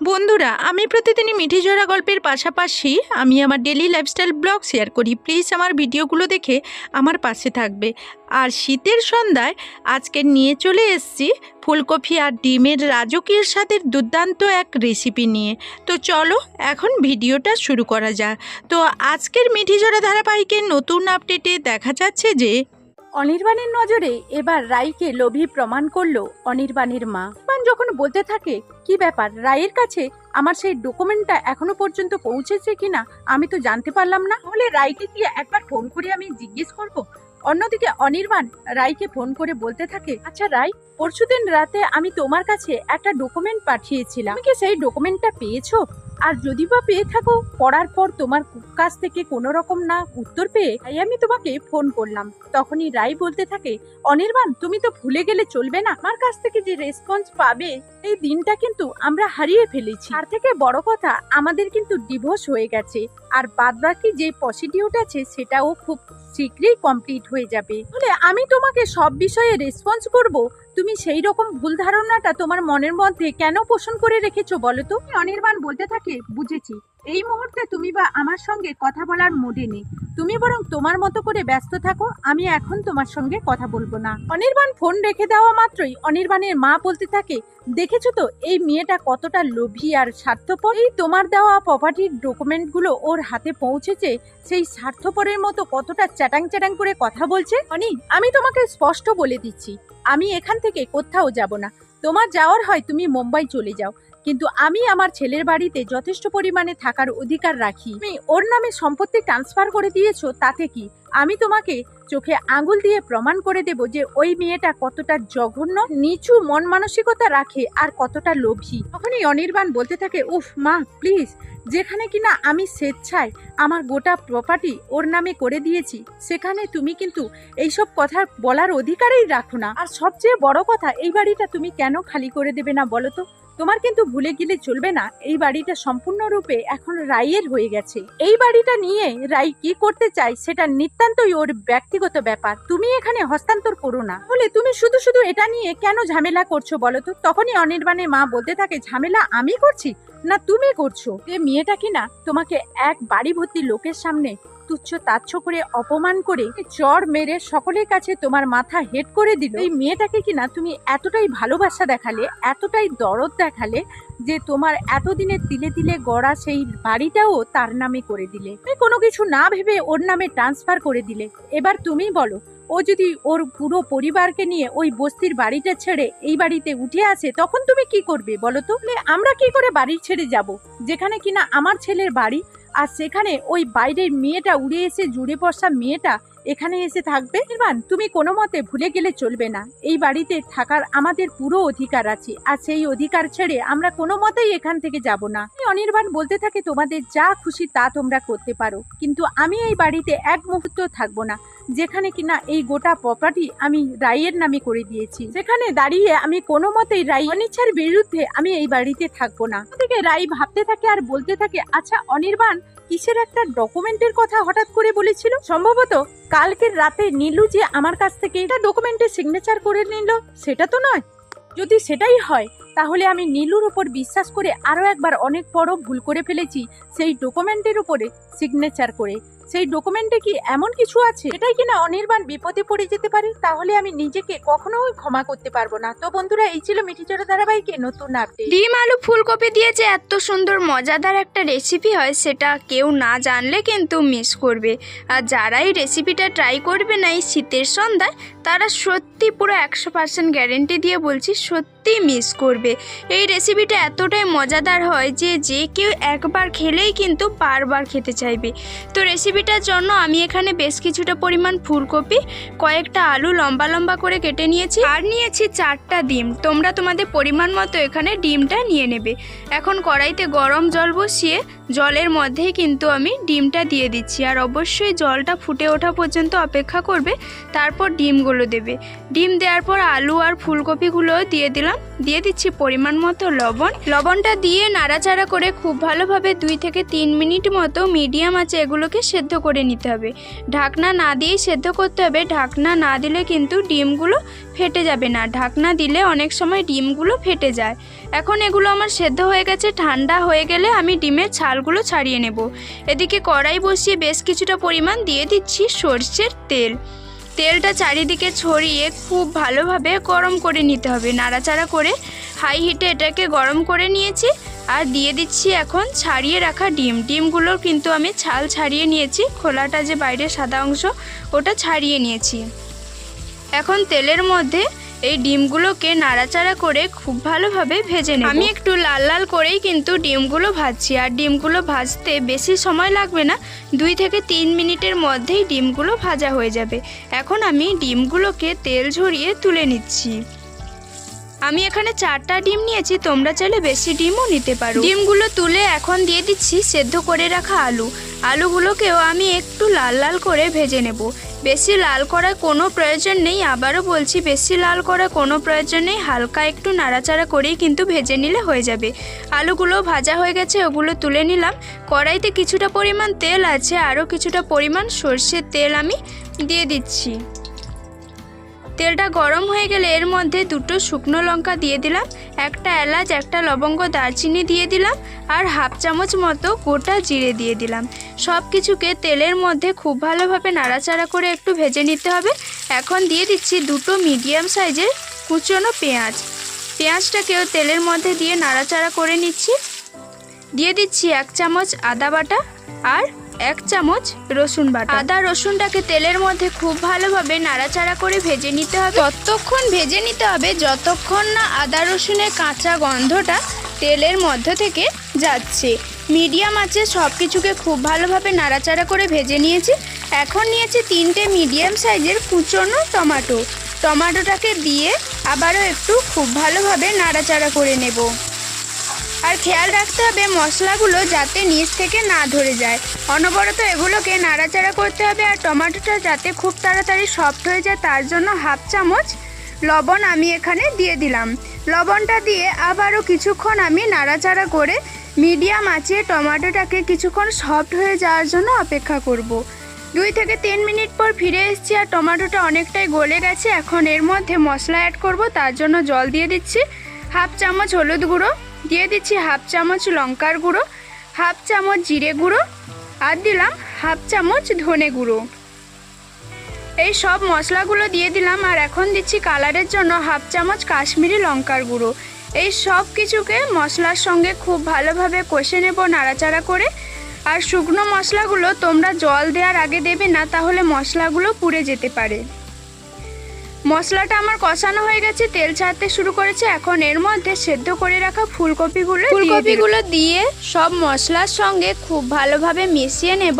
বন্ধুরা, আমি প্রতিদিনই মিঠি জোড়া গল্পের পাশাপাশি আমি আমার ডেলি লাইফস্টাইল ব্লগ শেয়ার করি। প্লিজ আমার ভিডিওগুলো দেখে আমার পাশে থাকবে। আর শীতের সন্ধ্যায় আজকে নিয়ে চলে এসেছি ফুলকপি আর ডিমের রাজকীয় স্বাদের দুর্দান্ত এক রেসিপি নিয়ে। তো চলো, এখন ভিডিওটা শুরু করা যাক। তো আজকের মিঠি জোড়া ধারাবাহিকের নতুন আপডেটে দেখা যাচ্ছে যে অনির্বাণের নজরে এবার রাইকে লোভী প্রমাণ করল অনির্বাণের মা। অনির্বাণ যখন বলতে থাকে, কি ব্যাপার? রায়ের কাছে আমার সেই ডকুমেন্টটা এখনও পর্যন্ত পৌঁছেছে কিনা আমি তো জানতে পারলাম না। তাহলে রায়কে কি একবার ফোন করে আমি জিজ্ঞেস করব? অন্যদিকে অনির্বাণ রায়কে ফোন করে বলতে থাকে আচ্ছা রায়, পরশুদিন রাতে আমি তোমার কাছে একটা ডকুমেন্ট পাঠিয়েছিলাম। কি সেই ডকুমেন্টটা পেয়েছ? আর যদি বা পেয়ে থাকো, পড়ার পর তোমার কাছ থেকে কোনো রকম না উত্তর পেয়ে তাই আমি তোমাকে ফোন করলাম। তখনই রাই বলতে থাকে, অনির্বাণ, তুমি তো ভুলে গেলে চলবে না। আমার কাছ থেকে যে রেসপন্স পাবে, এই দিনটা কিন্তু আমরা হারিয়ে ফেলেছি। তার থেকে বড় কথা, আমাদের কিন্তু ডিভোর্স হয়ে গেছে। আর বাদ বাকি যে প্রসিডিউর আছে, সেটাও খুব শীঘ্রই কমপ্লিট হয়ে যাবে। বলে আমি তোমাকে সব বিষয়ে রেসপন্স করব তুমি সেই রকম ভুল ধারণাটা তোমার মনের মধ্যে কেন পোষণ করে রেখেছো বলো তো? অনির্বাণ বলতে থাকে বুঝেছি। এই মুহূর্তে তুমি বা আমার সঙ্গে কথা বলার মুডে নেই। তুমি বরং তোমার মতো করে ব্যস্ত থাকো আমি এখন তোমার সঙ্গে কথা বলব না। অনির্বাণ ফোন রেখে দেওয়া মাত্রই অনির্বাণের মা বলতে থাকে দেখেছ তো এই মেয়েটা কতটা লোভী আর স্বার্থপর? এই তোমার দেওয়া প্রপার্টির ডকুমেন্টগুলো ওর হাতে পৌঁছেছে সেই স্বার্থপরের মতো কতটা চ্যাটাং চ্যাটাং করে কথা বলছে? অনি আমি তোমাকে স্পষ্ট বলে দিচ্ছি আমি এখান থেকে কোথাও যাব না। তোমার যাওয়ার হয় তুমি মুম্বাই চলে যাও। কিন্তু আমি আমার ছেলের বাড়িতে যথেষ্ট পরিমাণে থাকার অধিকার রাখি। তুমি ওর নামে সম্পত্তি ট্রান্সফার করে দিয়েছ, তাতে কি? আমি তোমাকে চোখে আঙুল দিয়ে প্রমাণ করে দেব যে ওই মেয়েটা কতটা জঘন্য, নিচু মন মানসিকতা রাখে আর কতটা লোভী। তখনই অনির্বাণ বলতে থাকে, উফ, মা প্লিজ যেখানে কিনা আমি স্বেচ্ছায় আমার গোটা প্রপার্টি ওর নামে করে দিয়েছি, সেখানে তুমি কিন্তু এইসব কথা বলার অধিকারই রাখো না। আর সবচেয়ে বড় কথা, এই বাড়িটা তুমি কেন খালি করে দেবে না বলো তো? তোমার কিন্তু ভুলে গেলে চলবে না। এই বাড়িটা সম্পূর্ণরূপে এখন রাইয়ের হয়ে গেছে। এই বাড়িটা নিয়ে রাই কি করতে চাই সেটা নিতান্তই ওর ব্যক্তিগত ব্যাপার। তুমি এখানে হস্তান্তর করো না। বলে তুমি শুধু শুধু এটা নিয়ে কেন ঝামেলা করছ বলো তো? তখনই অনির্বাণের মা বলতে থাকে, ঝামেলা আমি করছি না তুমি করছ? যে মেয়েটা কিনা তোমাকে এক বাড়ি ভর্তি লোকের সামনে তুচ্ছ তাচ্ছ করে অপমান করে চর মেরে সকলের কাছে তোমার মাথা হেড করে দিল। এই মেয়েটাকে কিনা তুমি এতটাই ভালোবাসা দেখালে, এতটাই দরদ দেখালে যে তোমার এতদিনের তিলে তিলে গড়া সেই বাড়িটাও তার নামে করে দিলে। তুমি কোনো কিছু না ভেবে ওর নামে ট্রান্সফার করে দিলে। এবার তুমি বলো, ও যদি ওর পুরো পরিবারকে নিয়ে ওই বস্তির বাড়িটা ছেড়ে এই বাড়িতে উঠে আসে, তখন তুমি কি করবে বলো তো? আমরা কি করে বাড়ি ছেড়ে যাব? যেখানে কিনা আমার ছেলের বাড়ি আর সেখানে ওই বাইরের মেয়েটা উড়ে এসে জুড়ে বসা মেয়েটা এখানে এসে থাকবে? নির্বাণ তুমি কোনো মতে ভুলে গেলে চলবে না। এই বাড়িতে থাকার আমাদের পুরো অধিকার আছে, আর সেই অধিকার ছেড়ে আমরা কোনো মতেই এখান থেকে যাব না। অনির্বাণ বলতে থাকে, তোমাদের যা খুশি তা তোমরা করতে পারো। কিন্তু আমি এই বাড়িতে এক মুহূর্ত থাকব না, যেখানে কিনা এই গোটা প্রপার্টি আমি রায়ের নামে করে দিয়েছি। সেখানে দাঁড়িয়ে আমি কোনো মতেই রাই অনিচ্ছার বিরুদ্ধে আমি এই বাড়িতে থাকব না। থেকে রাই ভাবতে থাকে আর বলতে থাকে আচ্ছা অনির্বাণ কিসের একটা ডকুমেন্টের কথা হঠাৎ করে বলেছিল? সম্ভবত কালকের রাতে নীলু যে আমার কাছ থেকে এটা ডকুমেন্টের সিগনেচার করে নিল, সেটা তো নয়। যদি সেটাই হয়, তাহলে আমি নীলুর উপর বিশ্বাস করে আরও একবার অনেক বড় ভুল করে ফেলেছি, সেই ডকুমেন্টের উপরে সিগনেচার করে। সেই ডকুমেন্টে কি এমন কিছু আছে? এটাই কিনা অনির্বাণ বিপদে পড়ে যেতে পারে? তাহলে আমি নিজেকে কখনোই ক্ষমা করতে পারব না। তো বন্ধুরা, এই ছিল মিঠিচড়া ধারাবাহিকে নতুন আপডেট ডিম আলু ফুলকপি দিয়ে যে এত সুন্দর, মজাদার একটা রেসিপি হয়, সেটা কেউ না জানলে কিন্তু মিস করবে। আর যারা এই রেসিপিটা ট্রাই করবে না এই শীতের সন্ধ্যায়, তারা সত্যি পুরো একশো পার্সেন্ট গ্যারেন্টি দিয়ে বলছি, সত্যি মিস করবে। এই রেসিপিটা এতটাই মজাদার হয় যে যে কেউ একবার খেলেই কিন্তু বারবার খেতে চাইবে। তো রেসিপিটার জন্য আমি এখানে বেশ কিছুটা পরিমাণ ফুলকপি, কয়েকটা আলু লম্বা লম্বা করে কেটে নিয়েছি আর নিয়েছি চারটা ডিম। তোমরা তোমাদের পরিমাণ মতো এখানে ডিমটা নিয়ে নেবে। এখন কড়াইতে গরম জল বসিয়ে জলের মধ্যেই কিন্তু আমি ডিমটা দিয়ে দিচ্ছি। আর অবশ্যই জলটা ফুটে ওঠা পর্যন্ত অপেক্ষা করবে, তারপর ডিমগুলো দেবে। ডিম দেওয়ার পর আলু আর ফুলকপিগুলো দিয়ে দিলাম দিলাম। দিয়ে দিচ্ছি পরিমাণ মতো লবণ। লবণটা দিয়ে নাড়াচাড়া করে খুব ভালোভাবে দুই থেকে তিন মিনিট মতো মিডিয়াম আছে এগুলোকে সেদ্ধ করে নিতে হবে। ঢাকনা না দিয়েই সেদ্ধ করতে হবে। ঢাকনা না দিলে কিন্তু ডিমগুলো ফেটে যাবে না। ঢাকনা দিলে অনেক সময় ডিমগুলো ফেটে যায়। এখন এগুলো আমার সেদ্ধ হয়ে গেছে, ঠান্ডা হয়ে গেলে আমি ডিমের ছালগুলো ছাড়িয়ে নেব। এদিকে কড়াই বসিয়ে বেশ কিছুটা পরিমাণ দিয়ে দিচ্ছি সর্ষের তেল। তেলটা চারিদিকে ছড়িয়ে খুব ভালোভাবে গরম করে নিতে হবে। নাড়াচাড়া করে হাই হিটে এটাকে গরম করে নিয়েছি আর দিয়ে দিচ্ছি এখন ছাড়িয়ে রাখা ডিম। ডিমগুলোর কিন্তু আমি ছাল ছাড়িয়ে নিয়েছি, খোলাটা যে বাইরে সাদা অংশ, ওটা ছাড়িয়ে নিয়েছি। এখন তেলের মধ্যে এই ডিমগুলোকে নাড়াচাড়া করে খুব ভালোভাবে ভেজে নেব। আমি একটু লাল লাল করেই কিন্তু ডিমগুলো ভাজছি। আর ডিমগুলো ভাজতে বেশি সময় লাগবে না, দুই থেকে তিন মিনিটের মধ্যেই ডিমগুলো ভাজা হয়ে যাবে। এখন আমি ডিমগুলোকে তেল ঝরিয়ে তুলে নিচ্ছি। আমি এখানে চারটা ডিম নিয়েছি, তোমরা চাইলে বেশি ডিমও নিতে পারো। ডিমগুলো তুলে এখন দিয়ে দিচ্ছি সেদ্ধ করে রাখা আলু। আলুগুলোকেও আমি একটু লাল লাল করে ভেজে নেব। বেশি লাল করার কোনো প্রয়োজন নেই, আবারও বলছি বেশি লাল করার কোনো প্রয়োজন নেই, হালকা একটু নাড়াচাড়া করেই কিন্তু ভেজে নিলে হয়ে যাবে। আলুগুলো ভাজা হয়ে গেছে, ওগুলো তুলে নিলাম। কড়াইতে কিছুটা পরিমাণ তেল আছে, আরও কিছুটা পরিমাণ সর্ষের তেল আমি দিয়ে দিচ্ছি। তেলটা গরম হয়ে গেলে এর মধ্যে দুটো শুকনো লঙ্কা দিয়ে দিলাম, একটা এলাচ, একটা লবঙ্গ, দারচিনি দিয়ে দিলাম আর হাফ চামচ মতো গোটা জিরে দিয়ে দিলাম। সব কিছুকে তেলের মধ্যে খুব ভালোভাবে নাড়াচাড়া করে একটু ভেজে নিতে হবে। এখন দিয়ে দিচ্ছি দুটো মিডিয়াম সাইজের কুচনো পেঁয়াজ। পেঁয়াজটাকেও তেলের মধ্যে দিয়ে নাড়াচাড়া করে নিচ্ছি। দিয়ে দিচ্ছি এক চামচ আদা বাটা আর এক চামচ রসুন বাটা। আদা রসুনটাকে তেলের মধ্যে খুব ভালোভাবে নাড়াচাড়া করে ভেজে নিতে হবে। ততক্ষণ ভেজে নিতে হবে যতক্ষণ না আদা রসুনের কাঁচা গন্ধটা তেলের মধ্য থেকে যাচ্ছে। মিডিয়াম আছে সব কিছুকে খুব ভালোভাবে নাড়াচাড়া করে ভেজে নিয়েছি। এখন নিয়েছি তিনটে মিডিয়াম সাইজের কুচনো টমাটো। টমাটোটাকে দিয়ে আবারও একটু খুব ভালোভাবে নাড়াচাড়া করে নেব। আর খেয়াল রাখতে হবে মশলাগুলো যাতে নিচ থেকে না ধরে যায়। অনবরত এগুলোকে নাড়াচাড়া করতে হবে আর টমেটোটা যাতে খুব তাড়াতাড়ি সফট হয়ে যায় তার জন্য হাফ চামচ লবণ আমি এখানে দিয়ে দিলাম। লবণটা দিয়ে আবারও কিছুক্ষণ আমি নাড়াচাড়া করে মিডিয়াম আঁচে টমেটোটাকে কিছুক্ষণ সফট হয়ে যাওয়ার জন্য অপেক্ষা করব। দুই থেকে তিন মিনিট পর ফিরে এসেছি আর টমেটোটা অনেকটাই গলে গেছে। এখন এর মধ্যে মশলা অ্যাড করব, তার জন্য জল দিয়ে দিচ্ছি। হাফ চামচ হলুদ গুঁড়ো। দিয়ে দিচ্ছি হাফ চামচ লঙ্কার গুঁড়ো, হাফ চামচ জিরে গুঁড়ো আর দিলাম হাফ চামচ ধনে গুঁড়ো। এই সব মশলাগুলো দিয়ে দিলাম আর এখন দিচ্ছি কালারের জন্য হাফ চামচ কাশ্মীরি লঙ্কার গুঁড়ো। এই সব কিছুকে মশলার সঙ্গে খুব ভালোভাবে কষে নেব নাড়াচাড়া করে। আর শুকনো মশলাগুলো তোমরা জল দেওয়ার আগে দেবে না, তাহলে মশলাগুলো পুড়ে যেতে পারে। মশলাটা আমার কষানো হয়ে গেছে, তেল ছাড়তে শুরু করেছে। এখন এর মধ্যে সেদ্ধ করে রাখা ফুলকপিগুলো ফুলকপিগুলো দিয়ে সব মশলার সঙ্গে খুব ভালোভাবে মিশিয়ে নেব।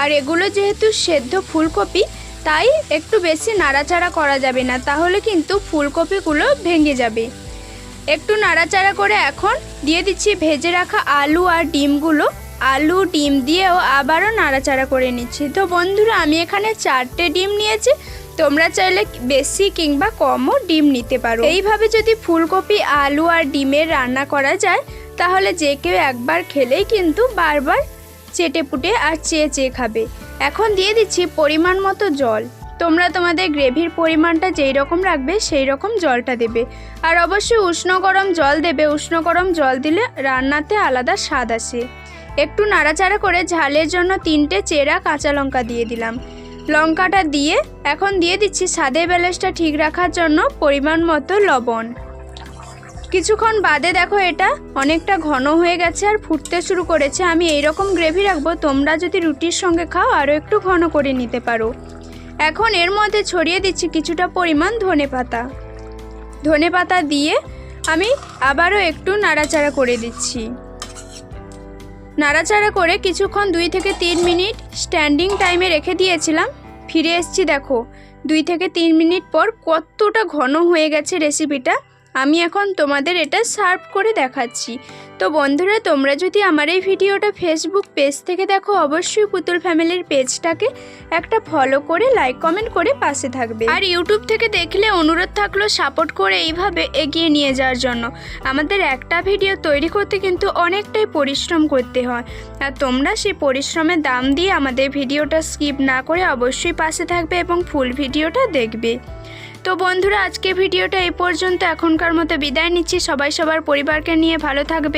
আর এগুলো যেহেতু সেদ্ধ ফুলকপি, তাই একটু বেশি নাড়াচাড়া করা যাবে না, তাহলে কিন্তু ফুলকপিগুলো ভেঙে যাবে। একটু নাড়াচাড়া করে এখন দিয়ে দিচ্ছি ভেজে রাখা আলু আর ডিমগুলো। আলু, ডিম দিয়েও আবারও নাড়াচাড়া করে নিচ্ছি। তো বন্ধুরা, আমি এখানে চারটে ডিম নিয়েছি। তোমরা চাইলে বেশি কিংবা কমও ডিম নিতে পারো। এইভাবে যদি ফুলকপি, আলু আর ডিমের রান্না করা যায়, তাহলে যে কেউ একবার খেলেই কিন্তু বারবার চেটে পুটে আর চেয়ে চেয়ে খাবে। এখন দিয়ে দিচ্ছি পরিমাণ মতো জল। তোমরা তোমাদের গ্রেভির পরিমাণটা যেই রকম রাখবে, সেই রকম জলটা দেবে। আর অবশ্যই উষ্ণ গরম জল দেবে। উষ্ণ গরম জল দিলে রান্নাতে আলাদা স্বাদ আসে। একটু নাড়াচাড়া করে ঝালের জন্য তিনটে চেরা কাঁচা লঙ্কা দিয়ে দিলাম। লঙ্কাটা দিয়ে এখন দিয়ে দিচ্ছি স্বাদের ব্যালেন্সটা ঠিক রাখার জন্য পরিমাণ মতো লবণ। কিছুক্ষণ বাদে দেখো এটা অনেকটা ঘন হয়ে গেছে আর ফুটতে শুরু করেছে। আমি এই রকম গ্রেভি রাখব, তোমরা যদি রুটির সঙ্গে খাও, আরও একটু ঘন করে নিতে পারো। এখন এর মধ্যে ছড়িয়ে দিচ্ছি কিছুটা পরিমাণ ধনে পাতা। ধনে পাতা দিয়ে আমি আবারও একটু নাড়াচাড়া করে দিচ্ছি। নাড়াচাড়া করে কিছুক্ষণ দুই থেকে তিন মিনিট স্ট্যান্ডিং টাইমে রেখে দিয়েছিলাম। ফিরে এসছি দেখো, দুই থেকে তিন মিনিট পর কতটা ঘন হয়ে গেছে রেসিপিটা আমি এখন তোমাদের এটা সার্ভ করে দেখাচ্ছি। তো বন্ধুরা, তোমরা যদি আমার এই ভিডিওটা ফেসবুক পেজ থেকে দেখো, অবশ্যই পুতুল ফ্যামিলির পেজটাকে একটা ফলো করে লাইক কমেন্ট করে পাশে থাকবে। আর ইউটিউব থেকে দেখলে অনুরোধ থাকল সাপোর্ট করে এইভাবে এগিয়ে নিয়ে যাওয়ার জন্য। আমাদের একটা ভিডিও তৈরি করতে কিন্তু অনেকটাই পরিশ্রম করতে হয়। আর তোমরা সেই পরিশ্রমের দাম দিয়ে আমাদের ভিডিওটা স্কিপ না করে অবশ্যই পাশে থাকবে এবং ফুল ভিডিওটা দেখবে। তো বন্ধুরা আজকে ভিডিওটা এ পর্যন্ত। এখনকার মতো বিদায় নিচ্ছি। সবাই সবার পরিবারকে নিয়ে ভালো থাকবে।